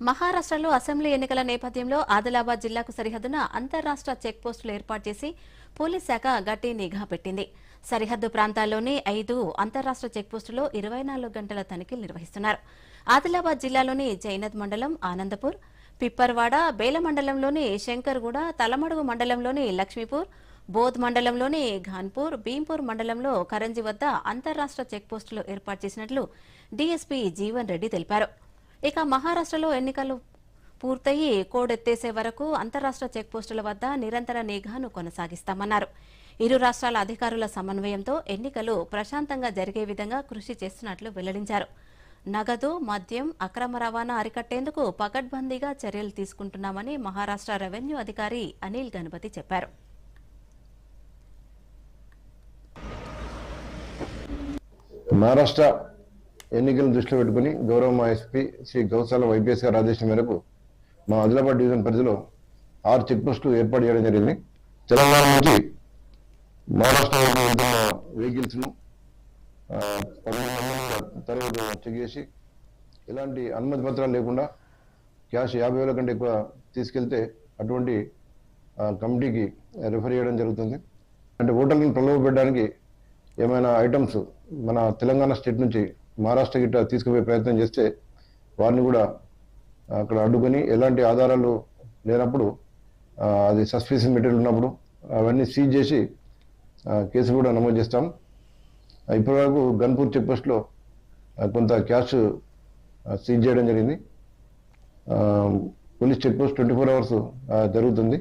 మహారాష్ట్రలో అసెంబ్లీ ఎన్నికల నేపథ్యంలో ఆదిలాబాద్ జిల్లాకు సరిహద్దున అంతర్రాష్ట్ర చెక్పోస్టులు ఏర్పాటు చేసి పోలీస్ శాఖ గట్టి నిఘా పెట్టింది. సరిహద్దు ప్రాంతాల్లోని ఐదు అంతర్రాష్ట్ర చెక్పోస్టులో ఇరవై నాలుగు గంటల తనిఖీలు నిర్వహిస్తున్నారు. ఆదిలాబాద్ జిల్లాలోని జైనద్ మండలం ఆనందపూర్ పిప్పర్వాడ బేల మండలంలోని శంకర్గూడ తలమడుగు మండలంలోని లక్ష్మీపూర్ బోధ్ మండలంలోని ఘాన్పూర్ భీంపూర్ మండలంలో కరంజీ వద్ద అంతర్రాష్ట్ర చెక్పోస్టులు ఏర్పాటు చేసినట్లు డీఎస్పీ జీవన్ రెడ్డి తెలిపారు. ఇక మహారాష్ట్రలో ఎన్నికలు పూర్తయి కోడెత్తేసే వరకు అంతరాష్ట్ర చెక్పోస్టుల వద్ద నిరంతర నిఘాను కొనసాగిస్తామన్నారు. ఇరు రాష్ట్రాల అధికారుల సమన్వయంతో ఎన్నికలు ప్రశాంతంగా జరిగే విధంగా కృషి చేస్తున్నట్లు వెల్లడించారు. నగదు మద్యం అక్రమ రవాణా అరికట్టేందుకు పకడ్బందీగా చర్యలు తీసుకుంటున్నామని మహారాష్ట్ర రెవెన్యూ అధికారి అనిల్ గణపతి చెప్పారు. మహారాష్ట్ర ఎన్నికలను దృష్టిలో పెట్టుకుని గౌరవ మా ఎస్పీ శ్రీ గౌశాల వైపీఎస్ గారి ఆదేశం మేరకు మా ఆదిలాబాద్ డివిజన్ పరిధిలో ఆరు చెక్ పోస్టులు ఏర్పాటు చేయడం జరిగింది. తెలంగాణ నుంచి మహారాష్ట్ర వెళ్తున్న వెహికల్స్ తరగతి చెక్ చేసి ఎలాంటి అనుమతి పత్రాలు లేకుండా క్యాష్ యాభై వేల కంటే ఎక్కువ తీసుకెళ్తే అటువంటి కమిటీకి రిఫర్ చేయడం జరుగుతుంది. అంటే ఓటర్లను ప్రలోభపెట్టడానికి ఏమైనా ఐటమ్స్ మన తెలంగాణ స్టేట్ నుంచి మహారాష్ట్ర గిట్ట తీసుకుపోయే ప్రయత్నం చేస్తే వారిని కూడా అక్కడ అడ్డుకొని ఎలాంటి ఆధారాలు లేనప్పుడు అది సస్పిషన్ మెటీరియల్ ఉన్నప్పుడు అవన్నీ సీజ్ చేసి కేసు కూడా నమోదు చేస్తాం. ఇప్పటివరకు గన్పూర్ చెక్పోస్ట్లో కొంత క్యాష్ సీజ్ చేయడం జరిగింది. Police checkpost twenty four hours జరుగుతుంది.